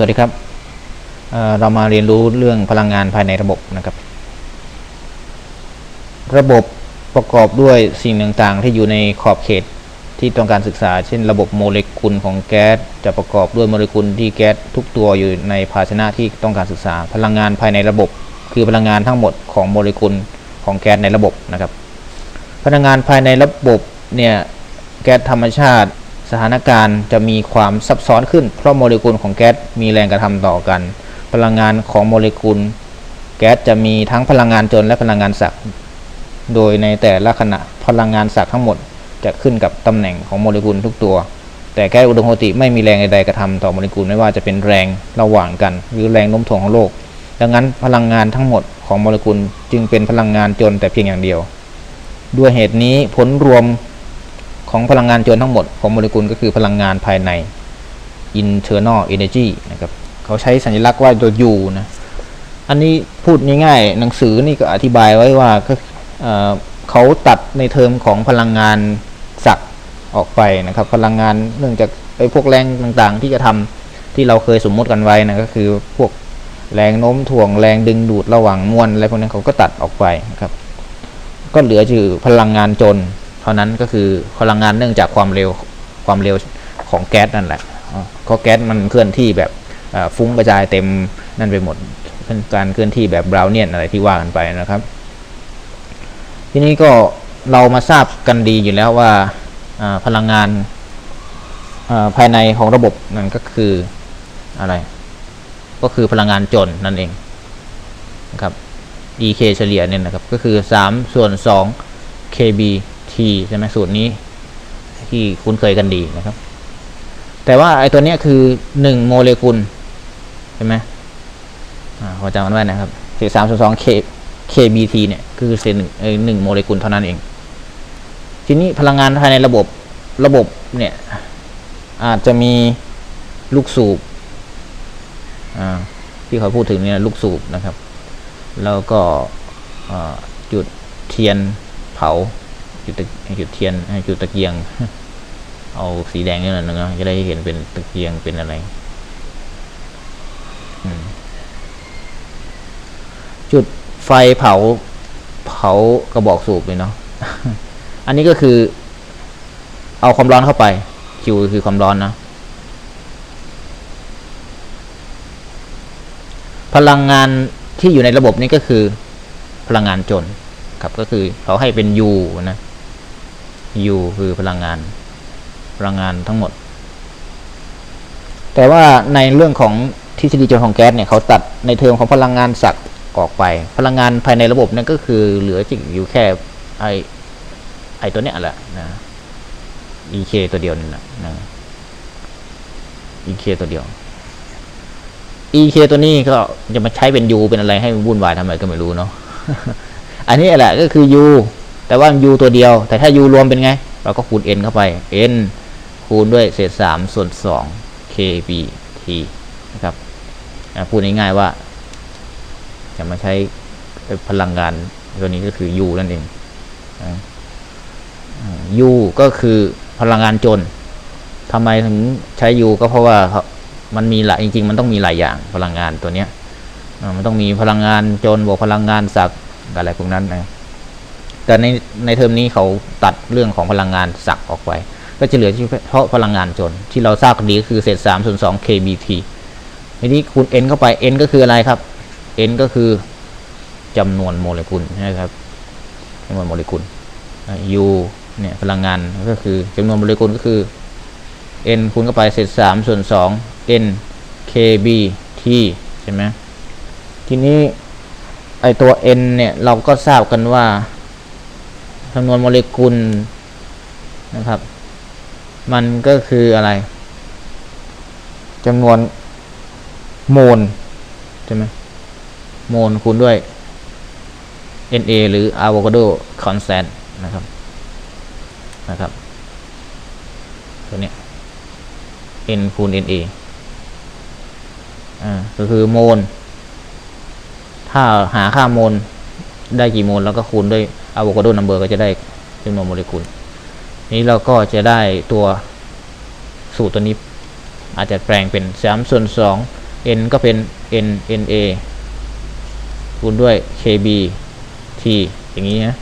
สวัสดีครับเเรามาเรียนรู้เรื่องพลังงานภายในระบบนะครับ ระบบประกอบด้วยสิ่งต่างๆ ที่อยู่ในขอบเขตที่ต้องการศึกษา เช่น ระบบโมเลกุลของแก๊สจะประกอบด้วยโมเลกุลที่แก๊สทุกตัวอยู่ในภาชนะที่ต้องการศึกษา พลังงานภายในระบบ คือพลังงานทั้งหมดของโมเลกุลของแก๊สในระบบนะครับ พลังงานภายในระบบเนี่ยแก๊สธรรมชาติ สถานการณ์จะมีความซับซ้อนขึ้น เพราะโมเลกุลของแก๊สมีแรงกระทำต่อกัน พลังงานของโมเลกุล แก๊สจะมีทั้งพลังงานจนและพลังงานศักย์โดยในแต่ละขณะพลังงานศักย์ทั้งหมดจะขึ้นกับตำแหน่งของโมเลกุลทุกตัว แต่แก๊สอุดมปกติไม่มีแรงใดๆกระทำต่อโมเลกุลไม่ว่าจะเป็นแรงระหว่างกัน หรือแรงโน้มถ่วงของโลก ดังนั้นพลังงานทั้งหมดของโมเลกุลจึงเป็นพลังงานจนแต่เพียงอย่างเดียว ด้วยเหตุนี้ผลรวม ของพลังงานจนทั้งหมดของโมเลกุลก็คือพลังงานภายใน internal energy นะครับเขาใช้สัญลักษณ์ว่าตัว U นะ อันนี้พูดง่ายๆ หนังสือนี่ก็อธิบายไว้ว่าเอ่อเขาตัดในเทอมของพลังงานศักออกไปนะครับ พลังงานเนื่องจากไอ้พวกแรงต่างๆ ที่จะทำที่เราเคยสมมุติกันไว้นะก็คือพวกแรงโน้มถ่วงแรงดึงดูดระหว่างมวลอะไรพวกนี้เขาก็ตัดออกไปนะครับ ก็เหลือชื่อพลังงานจน ท่านั้นก็คือพลังงานเนื่องจากความเร็วความเร็วของแก๊สนั่นแหละเพราะแก๊สมันเคลื่อนที่แบบฟุ้งกระจายเต็มนั่นไปหมดเป็นการเคลื่อนที่แบบบราวเนียนอะไรที่ว่ากันไปนะครับ ทีนี้ก็เรามาทราบกันดีอยู่แล้วว่าพลังงานภายในของระบบนั่นก็คืออะไร ก็คือพลังงานจนนั่นเองนะครับ EK เฉลี่ยเนี่ยนะครับ ก็คือ 3 ส่วน 2 ใช่ไหมสูตรนี้ ที่คุ้นเคยกันดีนะครับ แต่ว่าไอ้ตัวเนี้ยคือ1โมเลกุลใช่ไหมอ่าขอจำมันไว้นะครับคือ3ส่วน2 K KBT เนี่ยคือเศษหนึ่งเอหนึ่งโมเลกุลเท่านั้นเอง ทีนี้พลังงานภายในระบบระบบเนี่ย อาจจะมีลูกสูบที่เขาพูดถึงเนี่ยลูกสูบนะครับ แล้วก็จุดเทียนเผา จุดจุดเทียนให้จุดตะเกียง เอาสีแดงนี่หน่อยนึงนะจะได้เห็นเป็นตะเกียงเป็นอะไรจุดไฟเผาเผากระบอกสูบเลยเนาะอันนี้ก็คือ เอาความร้อนเข้าไปคิวคือความร้อนนะพลังงานที่อยู่ในระบบนี้ก็คือพลังงานจนครับก็คือเขาให้เป็น U นะ U คือพลังงาน พลังงานทั้งหมด แต่ว่าในเรื่องของทฤษฎีจนของแก๊สเนี่ยเขาตัดในเทอมของพลังงานศักย์ออกไป พลังงานภายในระบบนั่นก็คือเหลือจิกอยู่แค่ไอไอตัวเนี้ยแหละนะ EK ตัวเดียวนี่แหละนะ EK ตัวเดียว EK ตัวนี้ก็จะมาใช้เป็น U เป็นอะไรให้วุ่นวายทำไมก็ไม่รู้เนาะอันนี้แหละก็คือ U แต่ว่า U ตัวเดียว แต่ถ้า U รวมเป็นไง เราก็คูณ n เข้าไป n คูณด้วยเศษ 3 ส่วน 2 kbt นะครับพูดง่ายๆว่า จะมาใช้พลังงานตัวนี้ก็คือ U นั่นเอง U ก็คือพลังงานจนทำไมถึงใช้ U ก็เพราะว่ามันมีหลายจริง ๆ มันต้องมีหลายอย่างพลังงานตัวเนี้ยมันต้องมีพลังงานจนบวกพลังงานศักดิ์อะไรพวกนั้นนะ แต่ในในเทอมนี้เขาตัดเรื่องของพลังงานศักออกไป ก็จะเหลือเฉพาะพลังงานจน ที่เราทราบกันดีก็คือเศษ3ส่วน2 kBT ทีนี้คูณ n เข้าไป n ก็คืออะไรครับ n ก็คือจำนวนโมเลกุลนะครับจำนวนโมเลกุล u เนี่ยพลังงานก็คือจำนวนโมเลกุลก็คือ n คูณเข้าไปเศษ3ส่วน2 n kbt ใช่ไหมทีนี้ไอตัว n เนี่ยเราก็ทราบกันว่า จำนวนโมเลกุลนะครับ มันก็คืออะไรจำนวนโมลใช่ไหมโมลคูณด้วย Na หรือ Avogadro constant นะครับนะครับ ตัวเนี้ย n คูณ na อ่าก็คือโมลถ้าหาค่าโมลได้กี่โมลแล้วก็คูณด้วย Avogadro number ก็จะได้จำนวนโมเลกุล นี้เราก็จะได้ตัวสูตรตัวนี้ อาจจะแปลงเป็น3ส่วน2 n ก็เป็น n n a คูณด้วย k b t อย่างนี้นะ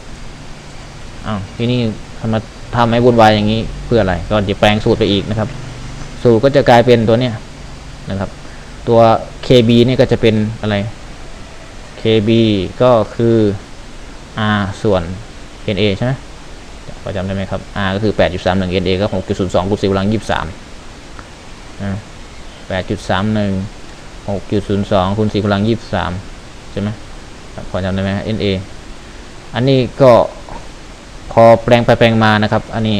อ้าวที่นี่ทำมาทำให้วุ่นวายอย่างนี้เพื่ออะไร ก็จะแปลงสูตรไปอีกนะครับ สูตรก็จะกลายเป็นตัวเนี้ยนะครับ ตัว kb นี่ก็จะเป็นอะไร kb ก็คือ r ส่วน na ใช่ไหมพอจำได้ไหมครับ r ก็คือ 8.31 na ก็ 6.02คูณ10กำลัง 23นะ8.31 6.02คูณ4กำลัง 23 ใช่ไหมพอจำได้ไหม na อันนี้ก็พอแปลงไปแปลงมานะครับ อันนี้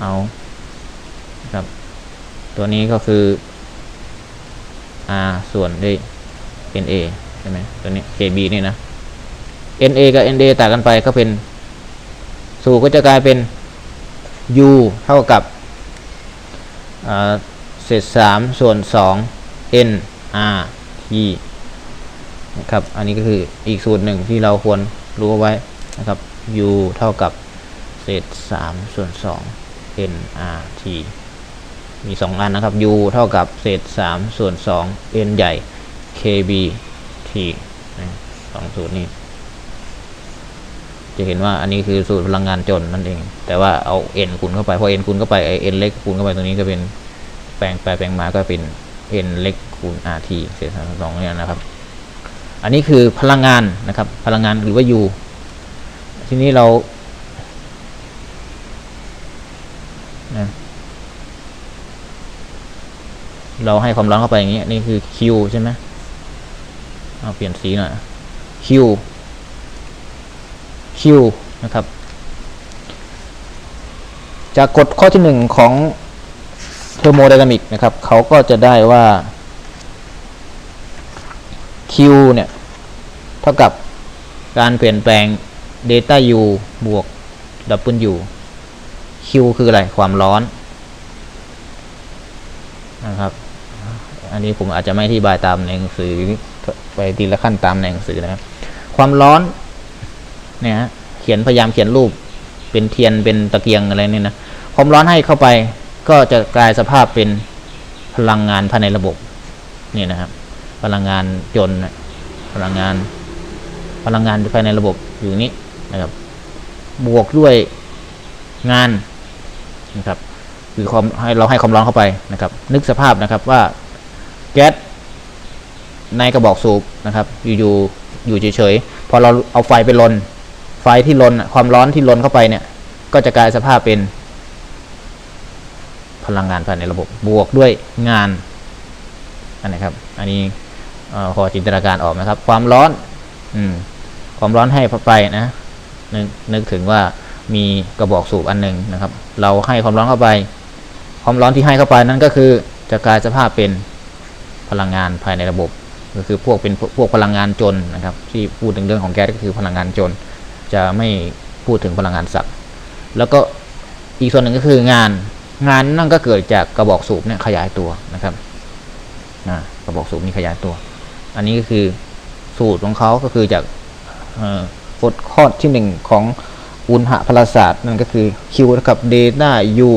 เอาครับ ตัวนี้ก็คือ r ส่วนด้วย na ใช่ไหมตัวนี้ kb นี่นะ na กับ na ต่างกันไปก็เป็นสูตรก็จะกลายเป็น u เท่ากับเศษสามส่วนสอง n r t นะครับ อันนี้ก็คืออีกสูตรหนึ่งที่เราควรรู้ไว้นะครับ u เท่ากับเศษสามส่วนสอง n r t มีสองอันนะครับ u เท่ากับเศษสามส่วนสอง n ใหญ่ kb t สองสูตรนี้ จะเห็นว่าอันนี้คือสูตรพลังงานจนนั่นเอง แต่ว่าเอา n คูณเข้าไปพอ n คูณเข้าไปไอ n เล็กคูณเข้าไปตรงนี้ก็เป็นแปลงไปแปลงมาก็เป็น n เล็กคูณ rt เศษสามส่วนสองเนี่ยนะครับ อันนี้คือพลังงานนะครับ พลังงานหรือว่า u ทีนี้เรานะเราให้ความร้อนเข้าไปอย่างนี้นี่คือ Q ใช่ไหมเอาเปลี่ยนสีหน่อย Q Q นะครับ จากกฎข้อที่หนึ่งของเทอร์โมไดนามิกนะครับ เขาก็จะได้ว่า Q เนี่ย เท่ากับการเปลี่ยนแปลง delta U บวก W Q คืออะไร ความร้อนนะครับ อันนี้ผมอาจจะไม่อธิบายตามในหนังสือไปทีละขั้นตามในหนังสือนะครับ ความร้อน เนี่ยฮะเขียนพยายามเขียนรูปเป็นเทียนเป็นตะเกียงอะไรเนี่ยนะความร้อนให้เข้าไปก็จะกลายสภาพเป็นพลังงานภายในระบบนี่นะครับ พลังงานจนพลังงาน พลังงานภายในระบบอยู่นี้นะครับ บวกด้วยงานนะครับคือความให้เราให้ความร้อนเข้าไปนะครับ นึกสภาพนะครับว่าแก๊สในกระบอกสูบนะครับ อยู่ๆอยู่เฉยๆพอเราเอาไฟไปลน ฟที่ลนความร้อนที่ลนเข้าไปเนี่ย ก็จะกลายสภาพเป็น พลังงานภายในระบบบวกด้วยงานอันไหนครับ อันนี้เอ่อพอจินตนาการออกไหมครับ ความร้อน อืม ความร้อนให้ไปนะนึกนึกถึงว่ามีกระบอกสูบอันหนึ่งนะครับ เราให้ความร้อนเข้าไป ความร้อนที่ให้เข้าไปนั่นก็คือจะกลายสภาพเป็นพลังงานภายในระบบ ก็คือพวกเป็นพวกพวกพลังงานจนนะครับ ที่พูดถึงเรื่องของแก๊สก็คือพลังงานจน จะไม่พูดถึงพลังงานสักย์แล้วก็อีกส่วนหนึ่งก็คืองานงานนั่นก็เกิดจากกระบอกสูบเนี่ยขยายตัวนะครับอ่ากระบอกสูบนี่ขยายตัว อันนี้ก็คือสูตรของเขาก็คือจากกฎข้อที่หนึ่งของอุณหภลศาสตร์นั่นก็คือ Q เท่ากับเดต้า U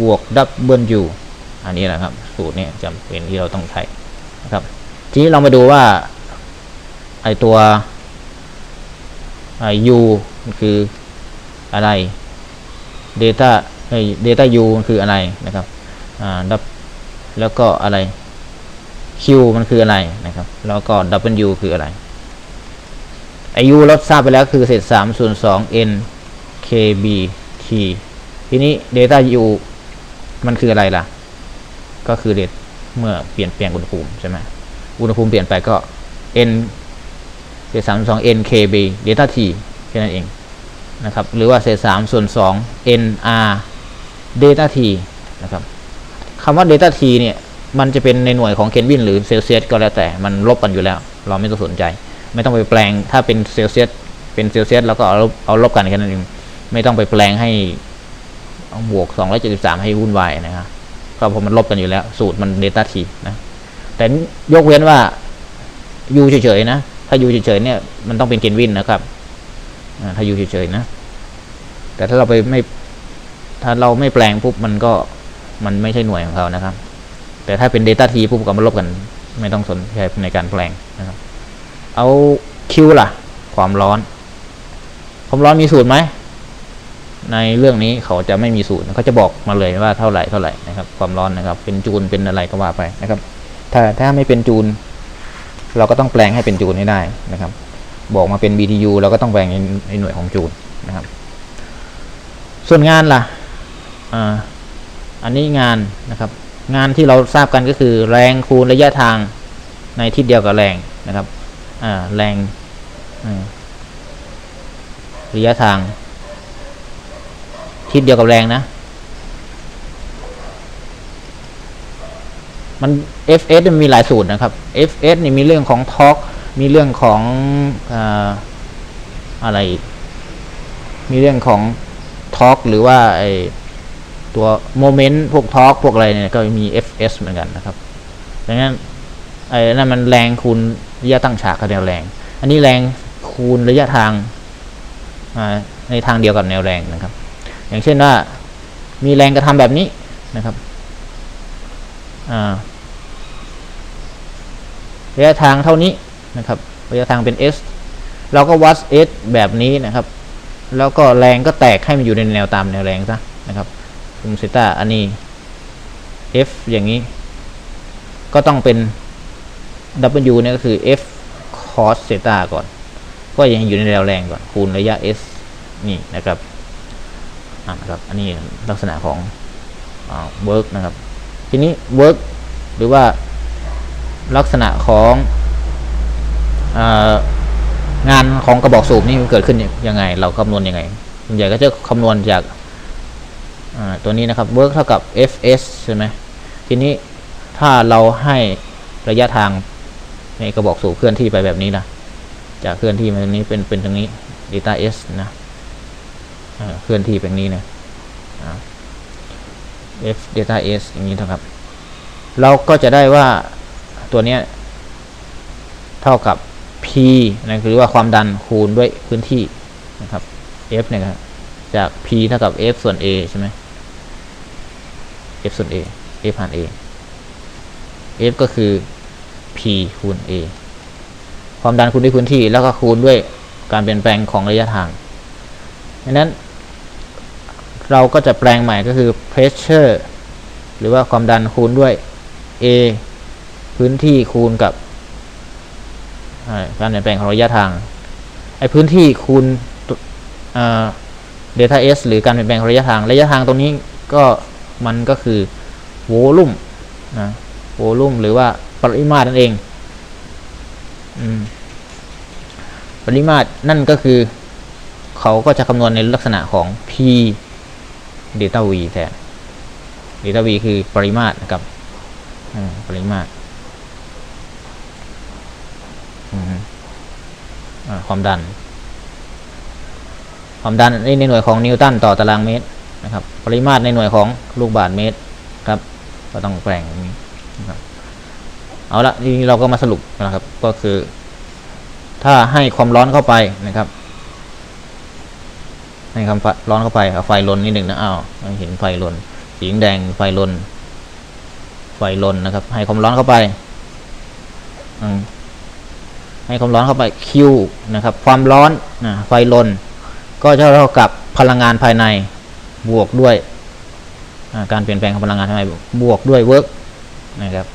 บวก W อันนี้แหละครับ สูตรนี่ยจำเป็นที่เราต้องใช้นะครับ ทีนี้เรามาดูว่าไอตัว U มันคืออะไร Data ไอ Data U มันคืออะไรนะครับอ่าแล้วก็อะไร Q มันคืออะไรนะครับ แล้วก็ W คืออะไรอายุเราทราบไปแล้วคือเศษสามส่วนสอง n kb t ทีนี้ data u มันคืออะไรล่ะ ก็คือเดตเมื่อเปลี่ยนแปลงอุณหภูมิใช่ไหมอุณหภูมิเปลี่ยนไปก็ n เศษสามส่วนสอง n kb data t แค่นั้นเองนะครับ หรือว่าเศษสามส่วนสอง n r data t นะครับคำว่า data t เนี่ย มันจะเป็นในหน่วยของเคลวินหรือเซลเซียสก็แล้วแต่มันลบกันอยู่แล้ว เราไม่ต้องสนใจ ไม่ต้องไปแปลงถ้าเป็นเซลเซียสเป็นเซลเซียสแล้วก็เอาลบเอาลบกันแค่นั้นเองไม่ต้องไปแปลงให้เอาบวก273 ให้วุ่นวายนะครับก็เพราะมันลบกันอยู่แล้ว สูตรมันเดต้าทีนะแต่ยกเว้นว่ายูเฉยๆนะ ถ้ายูเฉยๆเนี่ยมันต้องเป็นเกนวินนะครับอ่าถ้ายูเฉยๆนะ แต่ถ้าเราไปไม่ ถ้าเราไม่แปลงปุ๊บมันก็มันไม่ใช่หน่วยของเขานะครับ แต่ถ้าเป็น Data T ปุ๊บก็มาลบกัน ไม่ต้องสนใจในการแปลงนะครับ เอา Q ล่ะ ความร้อน ความร้อนมีสูตรไหมในเรื่องนี้เขาจะไม่มีสูตรเขาจะบอกมาเลยว่าเท่าไหร่เท่าไหร่นะครับ ความร้อนนะครับ เป็นจูลเป็นอะไรก็ว่าไปนะครับ ถ้าถ้าไม่เป็นจูล เราก็ต้องแปลงให้เป็นจูลให้ได้นะครับ บอกมาเป็น BTU เราก็ต้องแปลงในหน่วยของจูลนะครับ ส่วนงานล่ะอ่าอันนี้งานนะครับ งานที่เราทราบกันก็คือ แรงคูณระยะทางในทิศเดียวกับแรงนะครับอ่าแรงระยะทางทิศเดียวกับแรงนะ มัน fs มันมีหลายสูตรนะครับ fs นี่มีเรื่องของทอร์กมีเรื่องของอาอะไร มีเรื่องของทอร์กหรือว่าไอตัวโมเมนต์พวกทอร์กพวกอะไรเนี่ยก็มี fs เหมือนกันนะครับดังนั้นไอ้นั่นมันแรงคูณระยะตั้งฉากกับแนวแรง อันนี้แรงคูณระยะทางในทางเดียวกับแนวแรงนะครับ อย่างเช่นว่ามีแรงกระทำแบบนี้นะครับ อ่า ระยะทางเท่านี้นะครับระยะทางเป็น s เราก็วัด s แบบนี้นะครับ แล้วก็แรงก็แตกให้มันอยู่ในแนวตามแนวแรงซะนะครับคุมเซต้าอันนี้ f อย่างนี้ ก็ต้องเป็น w เนี่ยก็คือ f cos เซต้าก่อน ก็ยังอยู่ในแนวแรงก่อนคูณระยะ s นี่นะครับอะนะครับอันนี้ลักษณะของอ่า work นะครับ ทีนี้ work หรือว่า ลักษณะของงานของกระบอกสูบนี่มันเกิดขึ้นยังไง เราคำนวณยังไงส่วนใหญ่ก็จะคำนวณจากตัวนี้นะครับ work เท่ากับ fs ใช่ไหมทีนี้ถ้าเราให้ระยะทางในกระบอกสูบเคลื่อนที่ไปแบบนี้นะจากเคลื่อนที่มาตรงนี้เป็นเป็นตรงนี้ delta s นะเคลื่อนที่แบบนี้นะ f delta s อย่างนี้นะครับ เราก็จะได้ว่า ตัวนี้เท่ากับ p นะคือว่าความดันคูณด้วยพื้นที่นะครับ f เนี่ยครับจาก p เท่ากับ f ส่วน a ใช่ไหม f ส่วน a f หาร a f ก็คือ p คูณ a ความดันคูณด้วยพื้นที่แล้วก็คูณด้วยการเปลี่ยนแปลงของระยะทางดังนั้น เราก็จะแปลงใหม่ก็คือ pressure หรือว่าความดันคูณด้วย A พื้นที่คูณกับการเปลี่ยนแปลงของระยะทางไอ้พื้นที่คูณเดลต้า S หรือการเปลี่ยนแปลงของระยะทางระยะทางตรงนี้ก็มันก็คือโวลุ่มนะโวลุ่มหรือว่าปริมาตรนั่นเองอปริมาตรนั่นก็คือ เขาก็จะคำนวณในลักษณะของ P เดลต้า V แทนเดลต้า V คือปริมาตรนะครับปริมาตรอืมอ่า ความดัน ความดันในในหน่วยของนิวตันต่อตารางเมตรนะครับ ปริมาตรในหน่วยของลูกบาศก์เมตรครับ ก็ต้องแปลงอย่างนี้นะครับเอาละทีนี้เราก็มาสรุปนะครับ ก็คือ ถ้าให้ความร้อนเข้าไปนะครับ ให้ความร้อนเข้าไปเอาไฟลนนิดหนึ่งนะอ้าวเห็นไฟลนสีแดงไฟลนไฟลนนะครับ ให้ความร้อนเข้าไปอืม ให้ความร้อนเข้าไป Q นะครับ ความร้อนนะไฟลน ก็จะเท่ากับพลังงานภายในบวกด้วยการเปลี่ยนแปลงของพลังงานภายในบวกด้วยเวิร์กนะครับ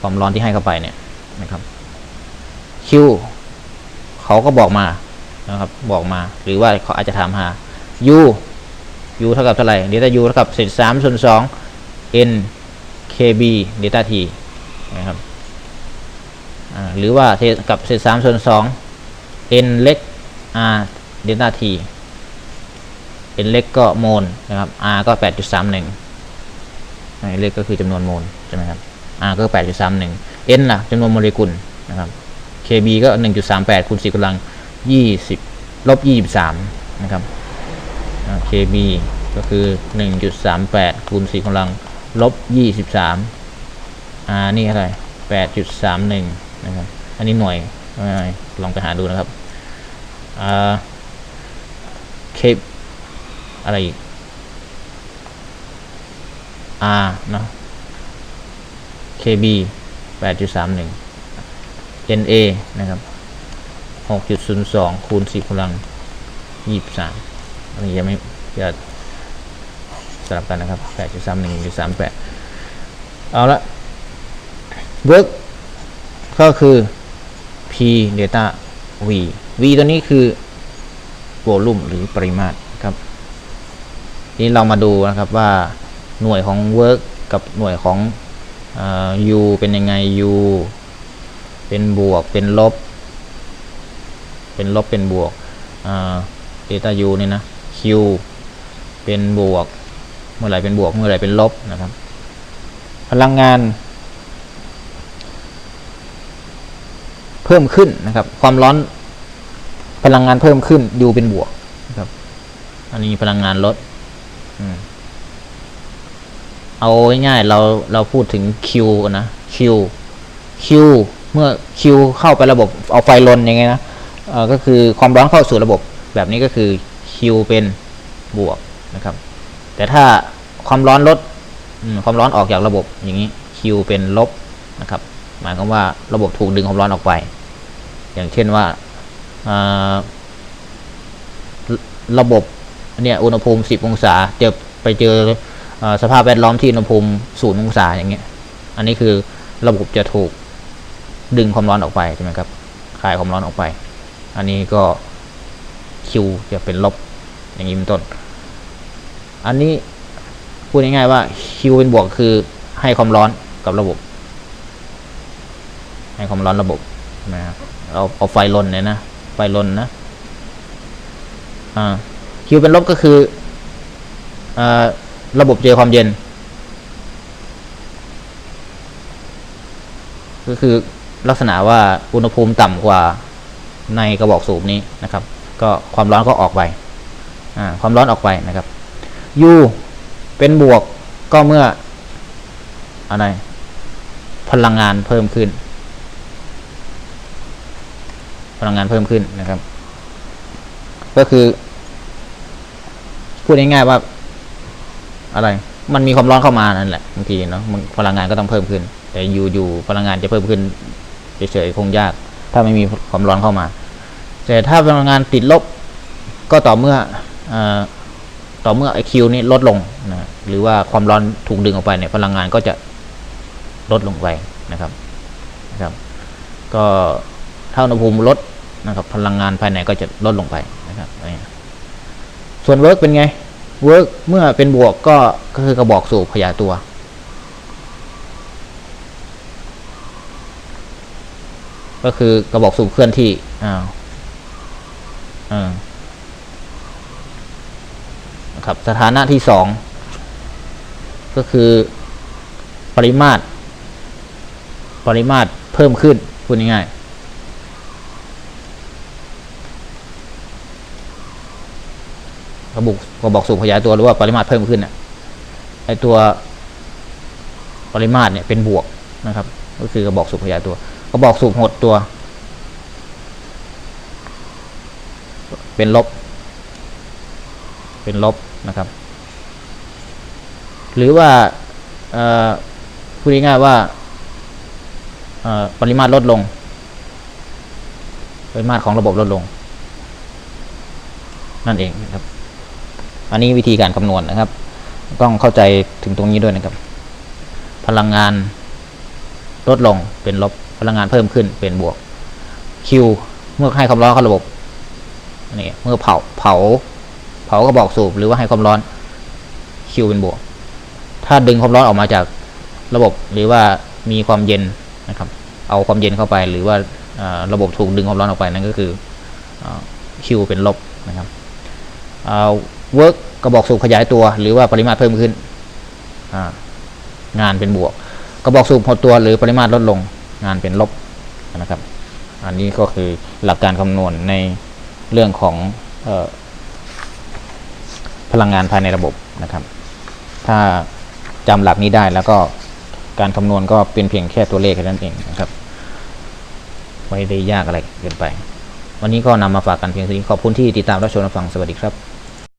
ความร้อนที่ให้เข้าไปเนี่ยนะครับ Q เขาก็บอกมานะครับบอกมาหรือว่าเขาอาจจะถามหา U U เท่ากับเท่าไหร่เดต้า U เท่ากับเศษสามส่วนสอง N KB เดต้า T นะครับ หรือว่ากับเศษสามส่วนสอง N เล็ก R เดลต้า T N เล็กก็โมลนะครับ R ก็แปดจุดสามหนึ่งเล็กก็คือจำนวนโมลใช่ไหมครับ R ก็แปดจุดสามหนึ่ง N ล่ะจำนวนโมเลกุลนะครับ KB ก็หนึ่งจุดสามแปดคูณสี่กำลังยี่สิบลบยี่สิบสามนะครับ KB ก็คือ 1.38คูณ4กำลังลบ23 R นี่อะไร 8.31 นะครับอันนี้หน่วยลองไปหาดูนะครับ K อะไรอีก R เนาะ KB 8.31 NA นะครับ 6.02 คูณ10กำลัง 23 อันนี้ยังไม่จะสลับกันนะครับ 8.31 1.38 เอาละ work ก็คือ P delta V V ตัวนี้คือ volume หรือปริมาตรครับทีนี้เรามาดูนะครับว่าหน่วยของ work กับหน่วยของอ U เป็นยังไง U เป็นบวกเป็นลบ เป็นลบเป็นบวกอ่า delta U เนี่ยนะ Q เป็นบวก เมื่อไหร่เป็นบวก เมื่อไหร่เป็นลบนะครับ พลังงาน เพิ่มขึ้นนะครับ ความร้อนพลังงานเพิ่มขึ้น U เป็นบวกนะครับ อันนี้พลังงานลดอเอาง่ายๆเราเราพูดถึง Q นะ Q Q เมื่อ Q เข้าไประบบเอาไฟลนยังไงนะก็คือความร้อนเข้าสู่ระบบแบบนี้ก็คือ Q เป็นบวกนะครับ แต่ถ้าความร้อนลดความร้อนออกจากระบบอย่างนี้ Q เป็นลบนะครับ หมายความว่าระบบถูกดึงความร้อนออกไป อย่างเช่นว่าาระบบเนี่ยอุณหภูมิ 10 องศาเจอไปเจอเอ่อสภาพแวดล้อมที่อุณหภูมิศูนย์องศาอย่างเงี้ย อันนี้คือระบบจะถูกดึงความร้อนออกไปใช่ไหมครับคลายความร้อนออกไป อันนี้ก็ Q จะเป็นลบอย่างนี้เป็นต้น อันนี้พูดง่ายๆว่า Q เป็นบวกคือให้ความร้อนกับระบบ ให้ความร้อนระบบ นะครับเอาเอาไฟลนเนี่ยนะ ไฟลนนะ อ่า Q เป็นลบก็คืออ่าระบบเจอความเย็น ก็คือลักษณะว่าอุณหภูมิต่ำกว่าในกระบอกสูบนี้นะครับ ก็ความร้อนก็ออกไป อ่า ความร้อนออกไปนะครับ U เป็นบวกก็เมื่ออะไรพลังงานเพิ่มขึ้น พลังงานเพิ่มขึ้นนะครับ ก็คือ พูดง่ายๆว่า อะไร มันมีความร้อนเข้ามานั่นแหละบางทีเนาะพลังงานก็ต้องเพิ่มขึ้น แต่อยู่อยู่พลังงานจะเพิ่มขึ้นเฉยๆคงยาก ถ้าไม่มีความร้อนเข้ามา แต่ถ้าพลังงานติดลบก็ต่อเมื่อเอ่อต่อเมื่อไอคิวนี้ลดลงนะหรือว่าความร้อนถูกดึงออกไปเนี่ยพลังงานก็จะลดลงไปนะครับนะครับ ก็ถ้าอุณหภูมิลด นะครับพลังงานภายในก็จะลดลงไปนะครับส่วนเวิร์กเป็นไงเวิร์กเมื่อเป็นบวกก็ก็คือกระบอกสูบขยายตัวก็คือกระบอกสูบเคลื่อนที่ อ้าวอ่านะครับ สถานะที่สอง ก็คือปริมาตร ปริมาตรเพิ่มขึ้น พูดง่ายๆ กระบอกกระบอกสูบขยายตัวหรือว่าปริมาตรเพิ่มขึ้นน่ะไอตัวปริมาตรเนี่ยเป็นบวกนะครับ ก็คือกระบอกสูบขยายตัว กระบอกสูบหดตัว เป็นลบ เป็นลบนะครับ หรือว่าพูดง่ายๆว่าปริมาตรลดลง ปริมาตรของระบบลดลง นั่นเองนะครับ อันนี้วิธีการคำนวณนะครับ ต้องเข้าใจถึงตรงนี้ด้วยนะครับ พลังงานลดลงเป็นลบพลังงานเพิ่มขึ้นเป็นบวก Q เมื่อให้ความร้อนเข้าระบบนี่เมื่อเผาเผา เผากระบอกสูบหรือว่าให้ความร้อน Q เป็นบวก ถ้าดึงความร้อนออกมาจากระบบหรือว่ามีความเย็นนะครับ เอาความเย็นเข้าไป หรือว่าระบบถูกดึงความร้อนออกไปนั่นก็คือ Q เป็นลบนะครับ อ่า work กระบอกสูบขยายตัว หรือว่าปริมาตรเพิ่มขึ้นงานเป็นบวก กระบอกสูบหดตัวหรือปริมาตรลดลง งานเป็นลบนะครับ อันนี้ก็คือหลักการคำนวณในเรื่องของออพลังงานภายในระบบนะครับ ถ้าจำหลักนี้ได้แล้วก็การคำนวณก็เป็นเพียงแค่ตัวเลขแค่นั้นเองนะครับไม่ได้ยากอะไรเกินไป วันนี้ก็นำมาฝากกันเพียงเท่านี้ขอบคุณที่ติดตามรับชมรับฟังสวัสดีครับ